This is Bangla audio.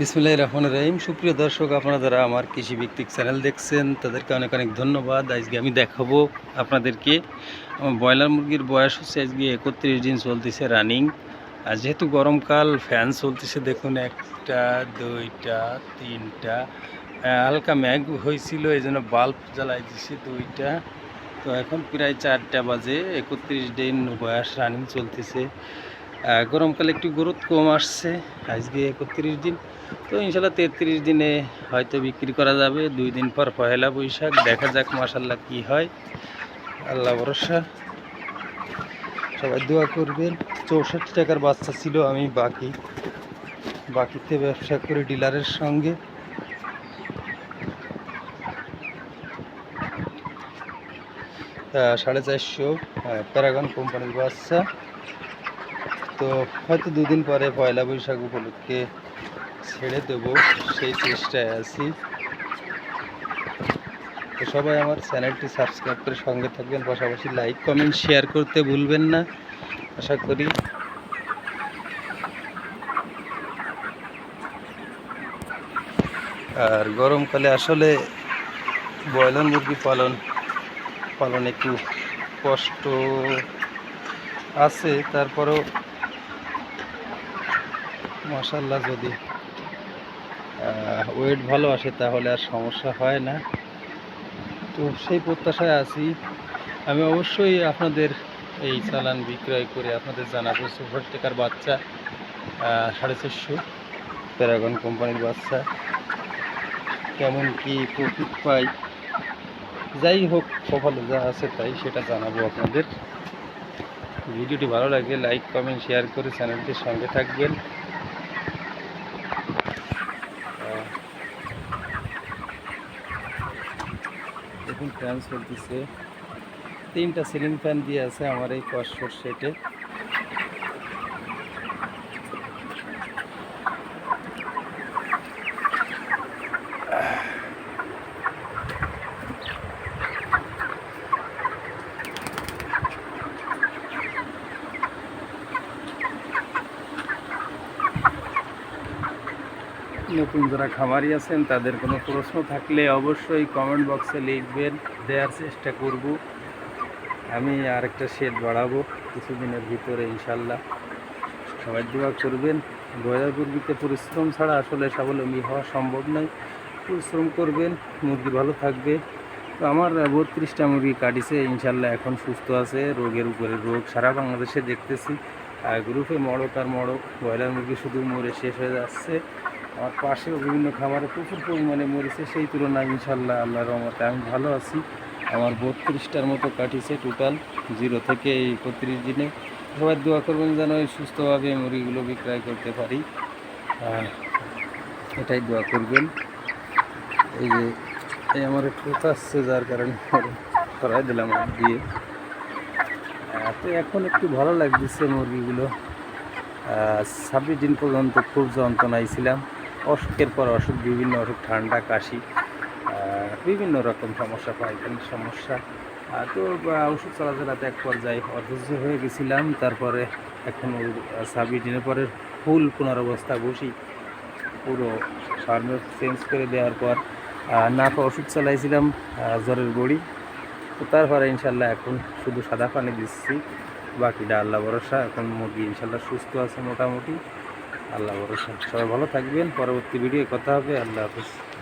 বিসমুল্লাহ রহমান রহিম। সুপ্রিয় দর্শক, আপনারা যারা আমার কৃষি ভিত্তিক চ্যানেল দেখছেন, তাদেরকে অনেক অনেক ধন্যবাদ। আজকে আমি দেখাবো আপনাদেরকে। আমার ব্রয়লার মুরগির বয়স হচ্ছে আজকে একত্রিশ দিন চলতেছে রানিং আর যেহেতু গরমকাল ফ্যান চলতেছে, দেখুন, একটা, দুইটা, তিনটা। হালকা ম্যাগ হয়েছিল, এই জন্য বাল্ব জ্বালাই দিছে দুইটা। তো এখন প্রায় চারটা বাজে, একত্রিশ দিন বয়স রানিং চলতেছে। গরমকালে একটু গ্রোথ কম আসছে, আজকে একত্রিশ দিন। তো ইনশাল্লাহ তেত্রিশ দিনে হয়তো বিক্রি করা যাবে। দুই দিন পর পহেলা বৈশাখ, দেখা যাক মাসাল্লাহ কি হয়। আল্লাহ ভরসা। সবাই দোয়া করবেন। চৌষট্টি টাকার বাচ্চা ছিল, আমি বাকি। বাকিতে ব্যবসা করি ডিলারের সঙ্গে। সাড়ে চারশো প্যারাগন কোম্পানির বাচ্চা। তো হয়তো দুদিন পরে পয়লা বৈশাখ উপলক্ষে ছেড়ে দেবো সেই চেষ্টায় আছি। তো সবাই আমার চ্যানেলটি সাবস্ক্রাইব করে সঙ্গে থাকবেন, পাশাপাশি লাইক, কমেন্ট, শেয়ার করতে ভুলবেন না। আশা করি আর গরমকালে আসলে ব্রয়লার মুরগি পালন পালন একটু কষ্ট আছে, তারপরেও মাসাল্লাহ যদি ওয়েট ভালো আসে তাহলে আর সমস্যা হয় না। তো সেই প্রত্যাশায় আছি। আমি অবশ্যই আপনাদের এই চালান বিক্রয় করে আপনাদের জানাব সুপার টেকার বাচ্চা সাড়ে চারশো প্যারাগন কোম্পানির বাচ্চা। কেমন কি প্রফিট পাই? যাই হোক, কপালে যা আছে তাই সেটা জানাব আপনাদের। ভিডিওটি ভালো লাগলে লাইক, কমেন্ট, শেয়ার করে চ্যানেলটির সঙ্গে থাকবেন। দেখুন ফ্যান চলতেছে তিনটা সিলিং ফ্যান দিয়ে আছে আমার এই কষ্টর সেটে নতুন যারা খামারি আছেন, তাদের কোনো প্রশ্ন থাকলে অবশ্যই কমেন্ট বক্সে লিখবেন। দেওয়ার চেষ্টা করব। আমি আরেকটা শেড বাড়াবো কিছুদিনের ভিতরে, ইনশাল্লাহ। সবাই দোয়া করবেন। ব্রয়লার মুরগিতে পরিশ্রম ছাড়া আসলে স্বাবলম্বী হওয়া সম্ভব নয়। পরিশ্রম করবেন, মুরগি ভালো থাকবে। তো আমার বত্রিশটা মুরগি কাটিছে, ইনশাল্লাহ এখন সুস্থ আছে। রোগের উপরে রোগ সারা বাংলাদেশে দেখতেছি। আর গ্রুপে মড়ক আর মড়ক, ব্রয়লার মুরগি শুধু মরে শেষ হয়ে যাচ্ছে। আমার পাশেও বিভিন্ন খাবারে প্রচুর পরিমাণে মরেছে সেই তুলনায় ইনশাল্লাহ আল্লাহর রহমতে আমি ভালো আছি। আমার বত্রিশটার মতো কাটিছে টোটাল জিরো থেকে এই একত্রিশ দিনে। সবাই দোয়া করবেন যেন সুস্থভাবে মুরগিগুলো বিক্রয় করতে পারি। এটাই দোয়া করবেন। এই যে, এই আমার একটু আসছে, যার কারণে করাই দিলাম দিয়ে। তো এখন একটু ভালো লাগতেছে মুরগিগুলো। ছাব্বিশ দিন পর্যন্ত খুব যন্ত্রণায় ছিলাম। অসুখের পর অসুখ, বিভিন্ন অসুখ, ঠান্ডা, কাশি বিভিন্ন রকম সমস্যা পাইখানির সমস্যা। তো ওষুধ চালাচালাতে এক পর্যায়ে অসুস্থ হয়ে গেছিলাম। তারপরে এখন দিনের পরে ফুল পুনরবস্থা বসি পুরো ফার্মের চেঞ্জ করে দেওয়ার পর নাক ওষুধ চালাইছিলাম জ্বরের গড়ি। তো তারপরে ইনশাল্লাহ এখন শুধু সাদা পানি দিচ্ছি, বাকিটা আল্লাহ ভরসা। এখন মুরগি ইনশাল্লাহ সুস্থ আছে মোটামুটি। আল্লাহ ভরসা। সবাই ভালো থাকবেন। পরবর্তী ভিডিও কথা হবে। আল্লাহ হাফিজ।